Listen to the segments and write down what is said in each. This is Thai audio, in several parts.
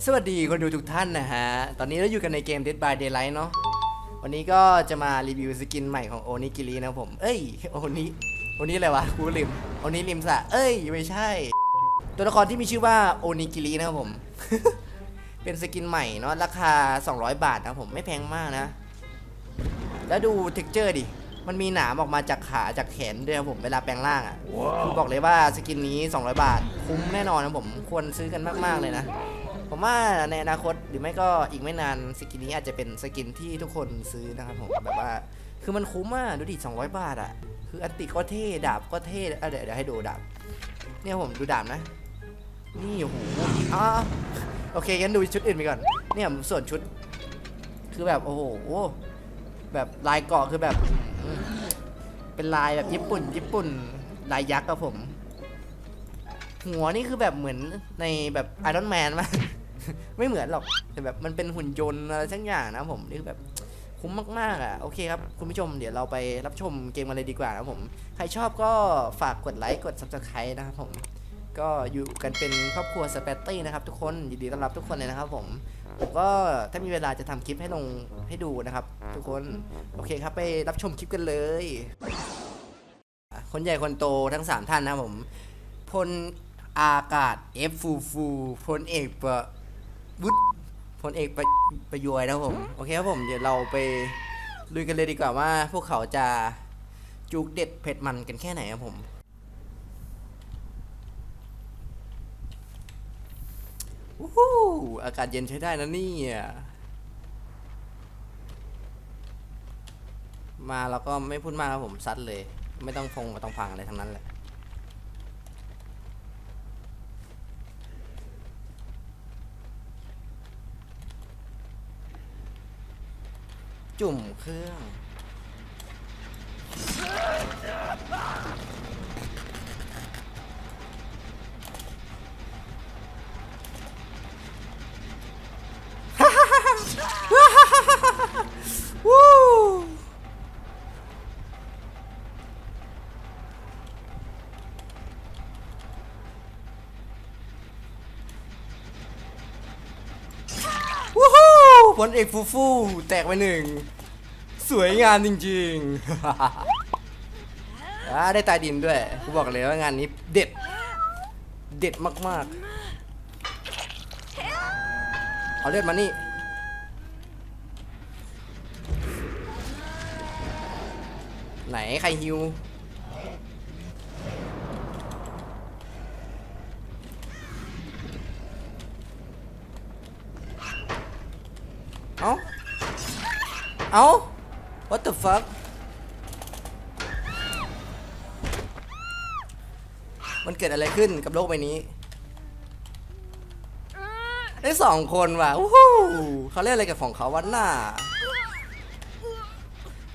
สวัสดีคนดูทุกท่านนะฮะ ตอนนี้เราอยู่กันในเกม Dead by Daylight เนาะ วันนี้ก็จะมารีวิวสกินใหม่ของโอนิกิรินะครับผม เอ้ย โอนิโอนิอะไรวะกูลืมโอนิริมสะ เอ้ย ไม่ใช่ ตัวละครที่มีชื่อว่าโอนิกิรินะครับผม เป็นสกินใหม่เนาะ ราคา 200 บาทนะครับผม ไม่แพงมากนะ แล้วดูเท็กเจอร์ดิ มันมีหนามออกมาจากขาจากแขนด้วยครับผม เวลาแปลงร่างอะคือบอกเลยว่าสกินนี้ 200 บาท คุ้มแน่นอนนะผม ควรซื้อกันมากๆเลยนะ ผมว่าในอนาคตหรือไม่ก็อีกไม่นานสกินนี้อาจจะเป็นสกินที่ทุกคนซื้อนะครับผมแบบว่า คือมันคุ้มมากดูดิ200 บาทอะคืออันติก็เท่ดาบก็เท่เดี๋ยวเดี๋ยวให้ดูดาบเนี่ยผมดูดาบนะ นี่โอ้โหอ่าโอเคงั้นดูชุดอื่นไปก่อน เนี่ยส่วนชุด คือแบบโอ้โหแบบลายเกาะคือแบบ เป็นลายแบบญี่ปุ่น ญี่ปุ่นลายยักษ์ครับผม หัวนี่คือแบบเหมือนในแบบไอรอนแมนมาก ไม่เหมือนหรอกแต่แบบมันเป็นหุ่นยนต์อะไรสักอย่างนะผมนี่คือแบบคุ้มมากๆอะโอเคครับคุณผู้ชมเดี๋ยวเราไปรับชมเกมกันเลยดีกว่านะผม ใครชอบก็ฝากกดไลค์กด subscribe นะครับผมก็อยู่กันเป็นครอบครัวสเปตตี้นะครับทุกคนยินดีต้อนรับทุกคนเลยนะครับผมผมก็ถ้ามีเวลาจะทำคลิปให้ลงให้ดูนะครับ ทุกคนโอเคครับไปรับชมคลิปกันเลย คนใหญ่คนโตทั้ง 3 ท่านนะผมพลอากาศเอฟฟูฟูพลเอกประ วุฒพลเอกประประยวยนะครับผม โอเคครับผม เดี๋ยวเราไปลุยกันเลยดีกว่าว่า พวกเขาจะจุกเด็ดเผ็ดมันกันแค่ไหนครับผม วู้ฮู้อากาศเย็นใช้ได้นะเนี่ย มาแล้วก็ไม่พูดมากครับผมซัดเลย ไม่ต้องพงไม่ต้องพังอะไรทั้งนั้นแหละ จุ่มเครื่องวู้วู้ ผลเอกฟูฟูแตกไปหนึ่ง สวยงามจริงๆอ่าได้ตายดินด้วยกูบอกเลยว่างานนี้เด็ด เด็ดมากๆ เอาเลือดมานี่ไหนใครฮิว เอ้า เอ้า what the fuck มันเกิดอะไรขึ้นกับโลกใบนี้ ได้สองคนว่ะอู้หูเขาเล่นอะไรกับของเขาวันน่า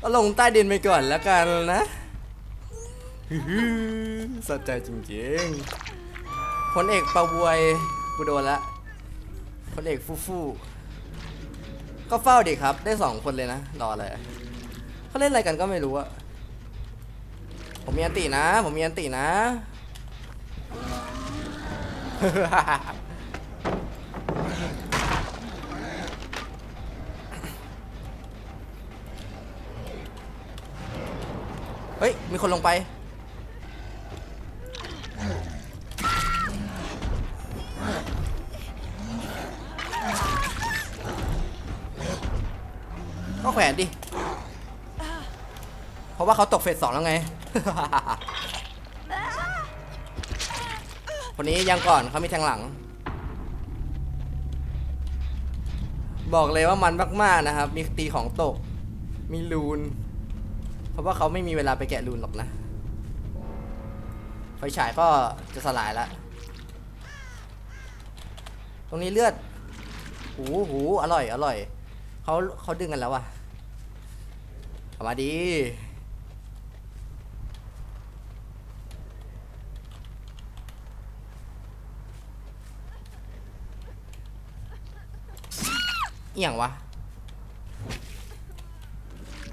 ก็ลงใต้ดินไปก่อนแล้วกันนะสะใจจริงๆพลเอกประบวยกูโดนละพลเอกฟูฟู่ ก็เฝ้าดิครับ ได้สองคนเลยนะ รออะไรเขาเล่นอะไรกันก็ไม่รู้อะผมมีอันตินะ ผมมีอันตินะ เฮ้ย มีคนลงไป แขวนดิ เพราะว่าเขาตกเฟสสองแล้วไง คนนี้ยังก่อนเขามีแทงหลัง บอกเลยว่ามันมากๆนะครับ มีตีของตก มีลูน เพราะว่าเขาไม่มีเวลาไปแกะรูนหรอกนะ ไฟฉายก็จะสลายแล้ว ตรงนี้เลือด หูหูอร่อย อร่อยเขาเขาดึงกันแล้วว่ะ เอามาดี เอียงวะ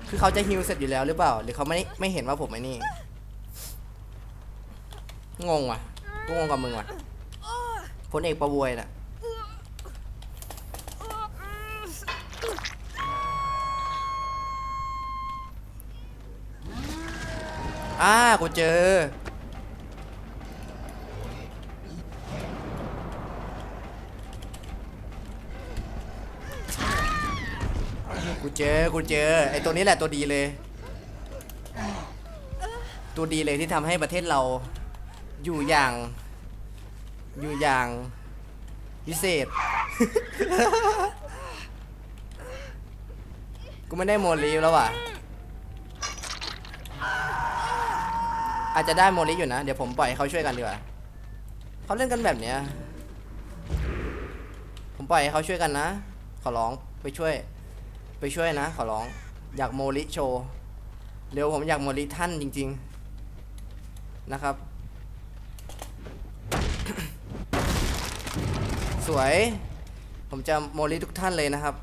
คือเขาจะฮิวเสร็จอยู่แล้วหรือเปล่า หรือเขาไม่ไม่เห็นว่าผมไอ้นี่ งงว่ะกูงงกับมึงว่ะพลเอกประวยน่ะ อ่ากูเจอ กูเจอ กูเจอ ไอตัวนี้แหละตัวดีเลย ตัวดีเลยที่ทำให้ประเทศเรา อยู่อย่าง อยู่อย่างพิเศษ กูไม่ได้โมลีแล้วว่ะ อาจจะได้โมลิอยู่นะ เดี๋ยวผมปล่อยให้เขาช่วยกันดีกว่าเขาเล่นกันแบบเนี้ย ผมปล่อยให้เขาช่วยกันนะ ขอร้องไปช่วย ไปช่วยนะ ขอร้อง อยากโมลิโชว์เร็วผมอยากโมลิท่านจริง ๆ นะครับ สวย ผมจะโมลิทุกท่านเลยนะครับ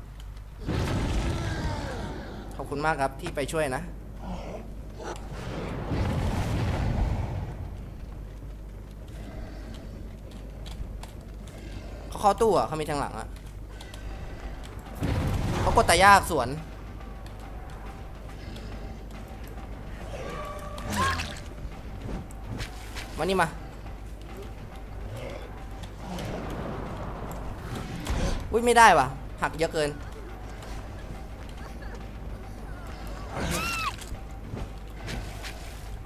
ขอบคุณมากครับที่ไปช่วยนะ เขาตู้อะเขามีทางหลังอะเขากดตายากสวน มานี่มา อุ้ยไม่ได้ว่ะ หักเยอะเกิน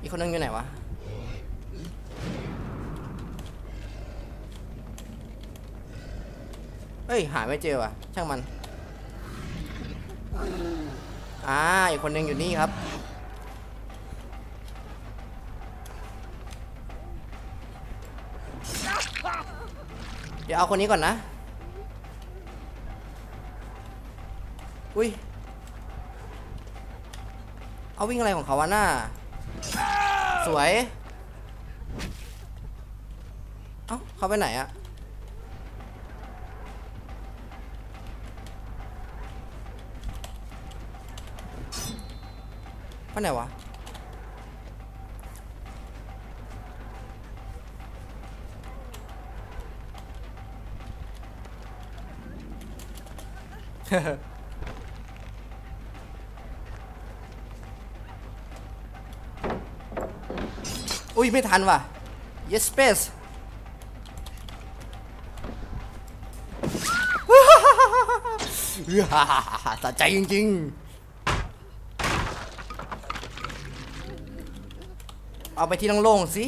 อีกคนนึงอยู่ไหนวะ เฮ้ย หาไม่เจอว่ะ ช่างมัน อ่า อีกคนนึงอยู่นี่ครับ เดี๋ยวเอาคนนี้ก่อนนะ อุ้ย เอาวิ่งอะไรของเขาวะหน้า สวย เอ้า เขาไปไหนอะ ไปไหนวะ อุ้ย ไม่ทันว่ะ yes space สะใจจริง ๆ เอาไปที่โล่งๆสิ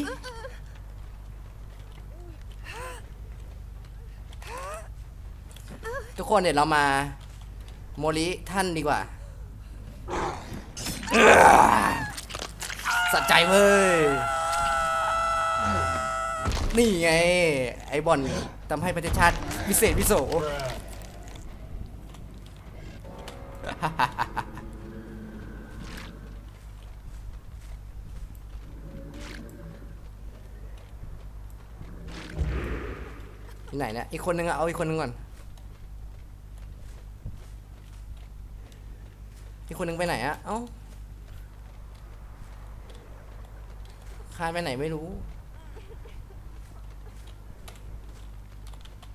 ทุกคนเดี๋ยวเรามา โมลิท่านดีกว่าสะใจเว้ย นี่ไง ไอบอลทำให้ประเทศชาติพิเศษพิโส ไหนเนี่ย อีกคนนึงอะเอาอีกคนนึงก่อน อีกคนนึงไปไหนอะเอ้าคานไปไหนไม่รู้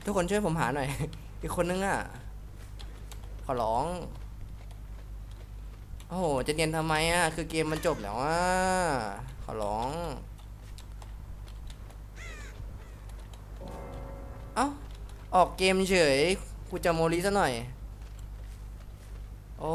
ทุกคนช่วยผมหาหน่อย อีกคนนึงอะขอร้อง โอ้โห จะเรียนทำไมอะคือเกมมันจบแล้วอะขอร้อง เอ้า ออกเกมเฉย กูจะโมลีซะหน่อย โอ้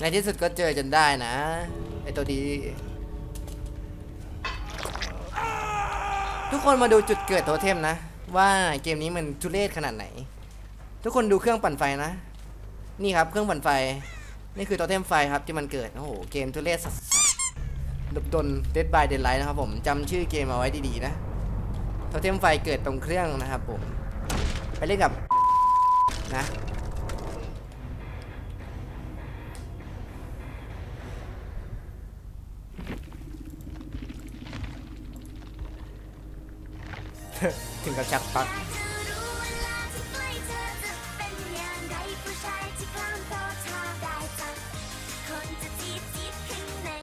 ในที่สุดก็เจอจนได้นะไอตัวดี ทุกคนมาดูจุดเกิดโทเทมนะ ว่าเกมนี้มันทุเรศขนาดไหน ทุกคนดูเครื่องปั่นไฟนะ นี่ครับเครื่องปั่นไฟ นี่คือโทเทมไฟครับที่มันเกิด โอ้โห เกมทุเรศสัสดบดน Dead by Daylight นะครับผมจำชื่อเกมเอาไว้ดีๆนะโทเทมไฟเกิดตรงเครื่องนะครับผม ไปเล่นกับนะ ถึงกับชักปลัก